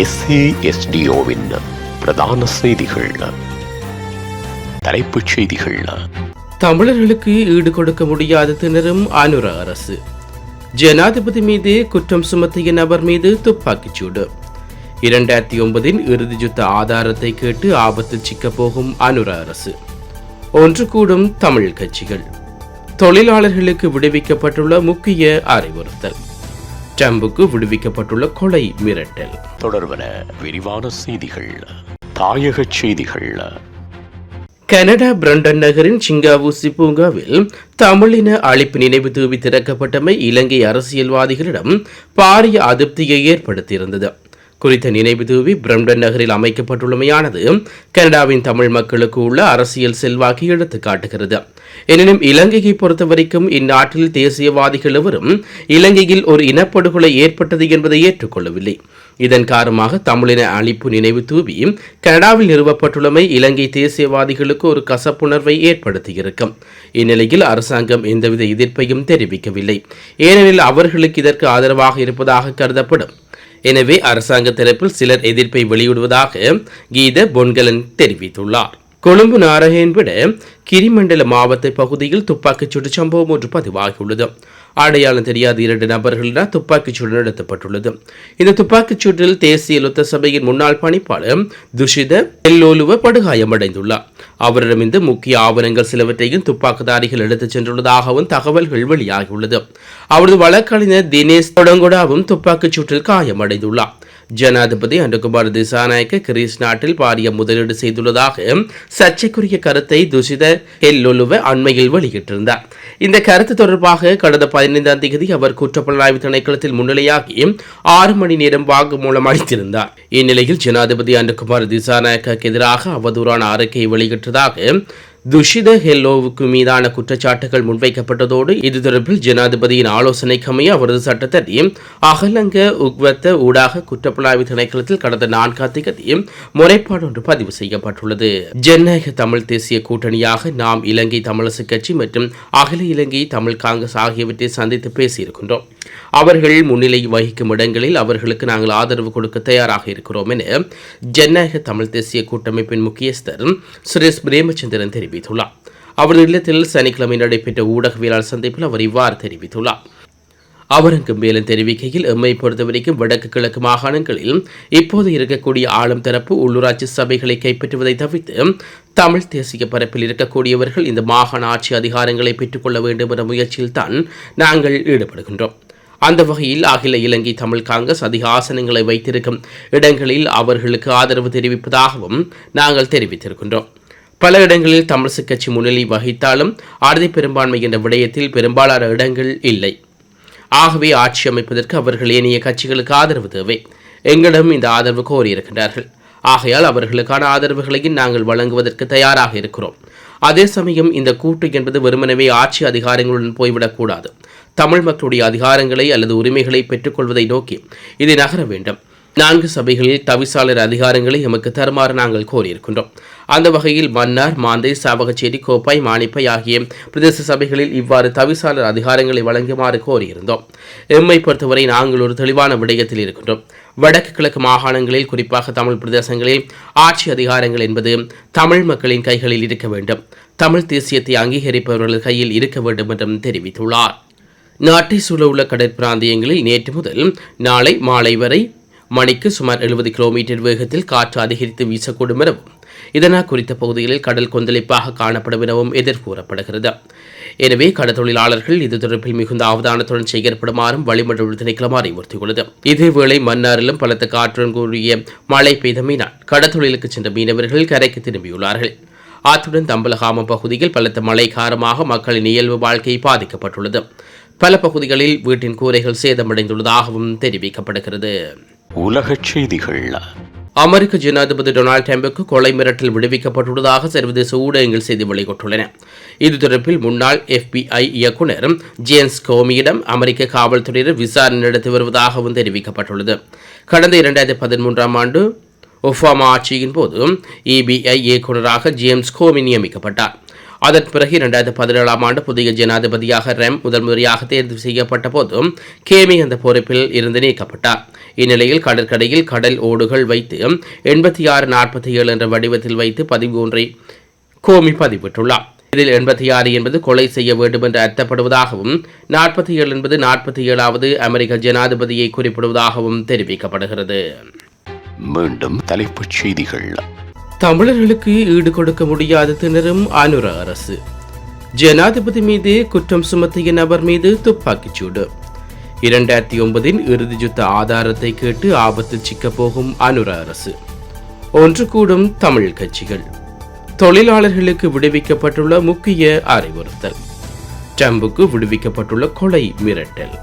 எஸ்ஏஎஸ்டிஓவின் பிரதான செய்திகள். தலைப்புச் செய்திகள். தமிழர்களுக்கு ஈடு கொடுக்க முடியாத திணறும் அனுர அரசு. ஜனாதிபதி மீது குற்றம் சுமத்திய நபர் மீது துப்பாக்கிச்சூடு இரண்டாயிரத்தி ஒன்பதின் இறுதி யுத்த ஆதாரத்தை கேட்டு ஆபத்தில் சிக்கப் போகும் அனுர அரசு. ஒன்று கூடும் தமிழ் கட்சிகள். தொழிலாளர்களுக்கு விடுவிக்கப்பட்டுள்ள முக்கிய அறிவுறுத்தல். ட்ரம்புக்கு விடுவிக்கப்பட்டுள்ள கொலை மிரட்டல். தொடர்பன விரிவான செய்திகள் தாயகச் செய்திகள். கனடா பிரண்டன் நகரின் சிங்காவூசி பூங்காவில் தமிழின அழிப்பு நினைவு தூவி திறக்கப்பட்டமை இலங்கை அரசியல்வாதிகளிடம் பாரிய அதிருப்தியை ஏற்படுத்தியிருந்தது. குறித்த நினைவு தூவி பிரம்டன் நகரில் அமைக்கப்பட்டுள்ளமையானது கனடாவின் தமிழ் மக்களுக்கு உள்ள அரசியல் செல்வாக்கை எடுத்து காட்டுகிறது. எனினும் இலங்கையை பொறுத்தவரைக்கும் இந்நாட்டில் தேசியவாதிகள் எவரும் இலங்கையில் ஒரு இனப்படுகொலை ஏற்பட்டது என்பதை ஏற்றுக்கொள்ளவில்லை. இதன் காரணமாக தமிழின அழிப்பு நினைவு தூவி கனடாவில் நிறுவப்பட்டுள்ளமை இலங்கை தேசியவாதிகளுக்கு ஒரு கசப்புணர்வை ஏற்படுத்தியிருக்கும் இந்நிலையில் அரசாங்கம் எந்தவித எதிர்ப்பையும் தெரிவிக்கவில்லை. ஏனெனில் அவர்களுக்கு இதற்கு ஆதரவாக இருப்பதாக கருதப்படும் எனவே அரசாங்க தரப்பில் சிலர் எதிர்ப்பை வெளியிடுவதாக கீத பொன்கலன் தெரிவித்துள்ளார். கொழும்பு நாரகன் விட கிரிமண்டல மாவட்ட பகுதியில் துப்பாக்கிச் சூடு சம்பவம் ஒன்று பதிவாகியுள்ளது. அடையாளம் தெரியாத இரண்டு நபர்களிடம் துப்பாக்கிச் சூடு நடத்தப்பட்டுள்ளது. இந்த துப்பாக்கிச் சூட்டில் தேசிய லுத்த சபையின் முன்னாள் பணிப்பாளர் துஷித எல்லோலுவ படுகாயமடைந்துள்ளார். அவரிடமிருந்து முக்கிய ஆவணங்கள் சிலவற்றையும் துப்பாக்கிதாரிகள் எடுத்துச் சென்றுள்ளதாகவும் தகவல்கள் வெளியாகியுள்ளது. அவரது வழக்கறிஞர் தினேஷ் தொடங்கொடாவும் துப்பாக்கிச் சூட்டில் காயமடைந்துள்ளார். ஜனாதிபதி அனுகுமார் திசாநாயக்க கிரீஸ் நாட்டில் பாரிய முதலீடு செய்துள்ளதாக சர்ச்சைக்குரிய கருத்தை துஷித ஹெல்லொலுவ அண்மையில் வெளியிட்டிருந்தார். இந்த கருத்து தொடர்பாக கடந்த பதினைந்தாம் தேதி அவர் குற்றப்புலனாய்வு திணைக்களத்தில் முன்னிலையாகி ஆறு மணி நேரம் வாக்குமூலம் அளித்திருந்தார். இந்நிலையில் ஜனாதிபதி அனுகுமார் திசாநாயக்க எதிராக அவதூறான அறிக்கையை வெளியிட்டதாக துஷித ஹெல்லோவுக்கு மீதான குற்றச்சாட்டுகள் முன்வைக்கப்பட்டதோடு இது தொடர்பில் ஜனாதிபதியின் ஆலோசனைக்கமைய அவரது சட்டத்தடி அகலங்க உக்வத்த ஊடாக குற்றப்புலனாய்வு திணைக்களத்தில் கடந்த நான்காம் தேதி முறைப்பாடு ஒன்று பதிவு செய்யப்பட்டுள்ளது. ஜனநாயக தமிழ் தேசிய கூட்டணியாக நாம் இலங்கை தமிழரசு கட்சி மற்றும் அகில இலங்கை தமிழ் காங்கிரஸ் ஆகியவற்றை சந்தித்து பேசியிருக்கின்றோம். அவர்கள் முன்னிலை வகிக்கும் இடங்களில் அவர்களுக்கு நாங்கள் ஆதரவு கொடுக்க தயாராக இருக்கிறோம் என ஜனநாயக தமிழ் தேசிய கூட்டமைப்பின் முக்கியஸ்தர் சுரேஷ் பிரேமச்சந்திரன் தெரிவித்துள்ளார். அவரது இல்லத்தில் சனிக்கிழமை நடைபெற்ற ஊடகவியலாளர் சந்திப்பில் அவர் இவ்வாறு தெரிவித்துள்ளார். அவருக்கு மேலும் தெரிவிக்கையில் எம்மை பொறுத்தவரைக்கும் வடக்கு கிழக்கு மாகாணங்களில் இப்போது இருக்கக்கூடிய ஆளும் தரப்பு உள்ளூராட்சி சபைகளை கைப்பற்றுவதை தவிர்த்து தமிழ் தேசிய பரப்பில் இருக்கக்கூடியவர்கள் இந்த மாகாண ஆட்சி அதிகாரங்களை பெற்றுக்கொள்ள வேண்டும் என்ற முயற்சியில் தான் நாங்கள் ஈடுபடுகின்றோம். அந்த வகையில் அகில இலங்கை தமிழ் காங்கிரஸ் அதிக ஆசனங்களை வைத்திருக்கும் இடங்களில் அவர்களுக்கு ஆதரவு தெரிவிப்பதாகவும் நாங்கள் தெரிவித்திருக்கின்றோம். பல இடங்களில் தமிழிசை கட்சி முன்னிலை வகித்தாலும் அறுதி பெரும்பான்மை என்ற விடயத்தில் பெரும்பாலான இடங்கள் இல்லை. ஆகவே ஆட்சி அமைப்பதற்கு அவர்கள் ஏனைய கட்சிகளுக்கு ஆதரவு தேவை. எங்களிடம் இந்த ஆதரவு கோரியிருக்கின்றார்கள். ஆகையால் அவர்களுக்கான ஆதரவுகளையும் நாங்கள் வழங்குவதற்கு தயாராக இருக்கிறோம். அதே சமயம் இந்த கூட்டு என்பது வெறுமனவே ஆட்சி அதிகாரங்களுடன் போய்விடக்கூடாது. தமிழ் மக்களுடைய அதிகாரங்களை அல்லது உரிமைகளை பெற்றுக்கொள்வதை நோக்கி இதை நகர வேண்டும். நான்கு சபைகளில் தவிசாளர் அதிகாரங்களை எமக்கு தருமாறு நாங்கள் கோரியிருக்கின்றோம். அந்த வகையில் மன்னார் மாந்தை சாவகச்சேரி கோப்பாய் மாணிப்பை ஆகிய பிரதேச சபைகளில் இவ்வாறு தவிசாளர் அதிகாரங்களை வழங்குமாறு கோரியிருந்தோம். எம்மை பொறுத்தவரை நாங்கள் ஒரு தெளிவான விடயத்தில் இருக்கின்றோம். வடக்கு கிழக்கு மாகாணங்களில் குறிப்பாக தமிழ் பிரதேசங்களில் ஆட்சி அதிகாரங்கள் என்பது தமிழ் மக்களின் கைகளில் இருக்க வேண்டும். தமிழ் தேசியத்தை அங்கீகரிப்பவர்கள் கையில் இருக்க வேண்டும் என்றும் தெரிவித்துள்ளார். நாட்டை சூழவுள்ள கடற்பிராந்தியங்களில் நேற்று முதல் நாளை மாலை வரை மணிக்கு சுமார் எழுபது கிலோமீட்டர் வேகத்தில் காற்று அதிகரித்து வீசக்கூடும் எனவும் இதனால் குறித்த பகுதிகளில் கடல் கொந்தளிப்பாக காணப்படும் எனவும் எதிர்கூறப்படுகிறது. எனவே கடற்தொழிலாளர்கள் இது தொடர்பில் மிகுந்த அவதானத்துடன் செய்யப்படுமாறும் வளிமண்டல திணைக்களம் அறிவுறுத்தியுள்ளது. இதேவேளை மன்னாரிலும் பலத்த காற்றுடன் கூடிய மழை பெய்தமையினால் கடற்தொழிலுக்கு சென்ற மீனவர்கள் கரைக்கு திரும்பியுள்ளார்கள். அத்துடன் தம்பலகாமம் பகுதியில் பலத்த மழை காரணமாக மக்களின் இயல்பு வாழ்க்கை பாதிக்கப்பட்டுள்ளது. பல பகுதிகளில் வீட்டின் கூரைகள் சேதமடைந்துள்ளதாகவும் தெரிவிக்கப்படுகிறது. உலகச் செய்திகள் அமெரிக்க ஜனாதிபதி டொனால்டு டிரம்புக்கு கொலை மிரட்டல் விடுவிக்கப்பட்டுள்ளதாக சர்வதேச ஊடகங்கள் செய்தி வெளியிட்டுள்ளன. இது தொடர்பில் முன்னாள் எஃபிஐ இயக்குநர் ஜேம்ஸ் கோமியிடம் அமெரிக்க காவல்துறையினர் விசாரணை நடத்தி வருவதாகவும் தெரிவிக்கப்பட்டுள்ளது. கடந்த இரண்டாயிரத்தி பதிமூன்றாம் ஆண்டு ஒஃபாமா ஆட்சியின் போது இபிஐ இயக்குநராக ஜேம்ஸ் கோமி நியமிக்கப்பட்டார். அதன் பிறகு இரண்டாயிரத்தி பதினேழாம் ஆண்டு புதிய ஜனாதிபதியாக ரெம் முதல் முறையாக தேர்வு செய்யப்பட்ட போதும் கேமி அந்த பொறுப்பில் இருந்து நீக்கப்பட்டார். இந்நிலையில் கடற்கரையில் கடல் ஓடுகள் வைத்து எண்பத்தி ஆறு நாற்பத்தி ஏழு என்ற வடிவத்தில் வைத்து பதிவு ஒன்றை கோமி பதிவிட்டுள்ளார். இதில் எண்பத்தி ஆறு என்பது கொலை செய்ய வேண்டும் என்று அர்த்தப்படுவதாகவும் நாற்பத்தி ஏழு என்பது நாற்பத்தி ஏழாவது அமெரிக்க ஜனாதிபதியை குறிப்பிடுவதாகவும் தெரிவிக்கப்படுகிறது. மீண்டும் தலைப்புச் செய்திகள். தமிழர்களுக்கு ஈடு கொடுக்க முடியாது திணறும் அனுர அரசு. ஜனாதிபதி மீது குற்றம் சுமத்திய நபர் மீது துப்பாக்கிச்சூடு இரண்டாயிரத்தி ஒன்பதின் இறுதி யுத்த ஆதாரத்தை கேட்டு ஆபத்தில் சிக்கப் போகும் அனுர அரசு. ஒன்று கூடும் தமிழ் கட்சிகள். தொழிலாளர்களுக்கு விடுவிக்கப்பட்டுள்ள முக்கிய அறிவுறுத்தல். ட்ரம்புக்கு விடுவிக்கப்பட்டுள்ள கொலை மிரட்டல்.